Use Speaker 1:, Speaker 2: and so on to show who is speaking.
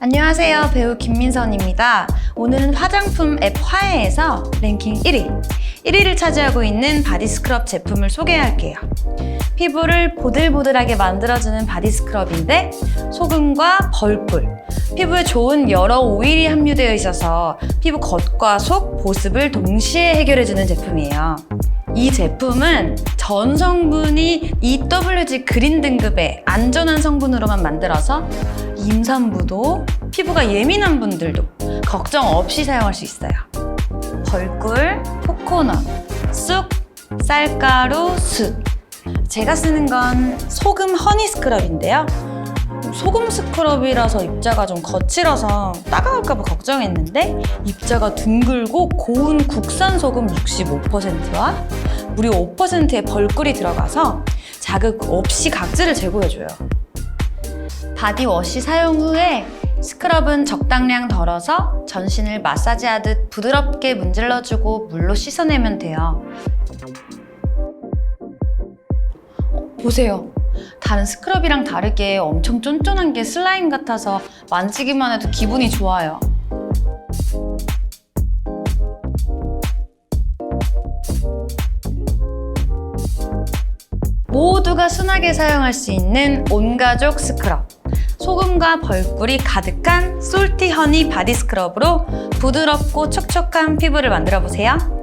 Speaker 1: 안녕하세요. 배우 김민선입니다. 오늘은 화장품 앱 화해에서 랭킹 1위, 1위를 차지하고 있는 바디 스크럽 제품을 소개할게요. 피부를 보들보들하게 만들어주는 바디 스크럽인데 소금과 벌꿀, 피부에 좋은 여러 오일이 함유되어 있어서 피부 겉과 속, 보습을 동시에 해결해주는 제품이에요. 이 제품은 전 성분이 EWG 그린 등급의 안전한 성분으로만 만들어서 임산부도 피부가 예민한 분들도 걱정 없이 사용할 수 있어요. 벌꿀, 코코넛, 쑥, 쌀가루, 숯. 제가 쓰는 건 소금 허니 스크럽인데요. 소금 스크럽이라서 입자가 좀 거칠어서 따가울까봐 걱정했는데 입자가 둥글고 고운 국산 소금 65%와 무려 5%의 벌꿀이 들어가서 자극 없이 각질을 제거해줘요. 바디워시 사용 후에 스크럽은 적당량 덜어서 전신을 마사지하듯 부드럽게 문질러주고 물로 씻어내면 돼요. 어, 보세요. 다른 스크럽이랑 다르게 엄청 쫀쫀한 게 슬라임 같아서 만지기만 해도 기분이 좋아요. 모두가 순하게 사용할 수 있는 온가족 스크럽. 소금과 벌꿀이 가득한 솔티 허니 바디 스크럽으로 부드럽고 촉촉한 피부를 만들어 보세요.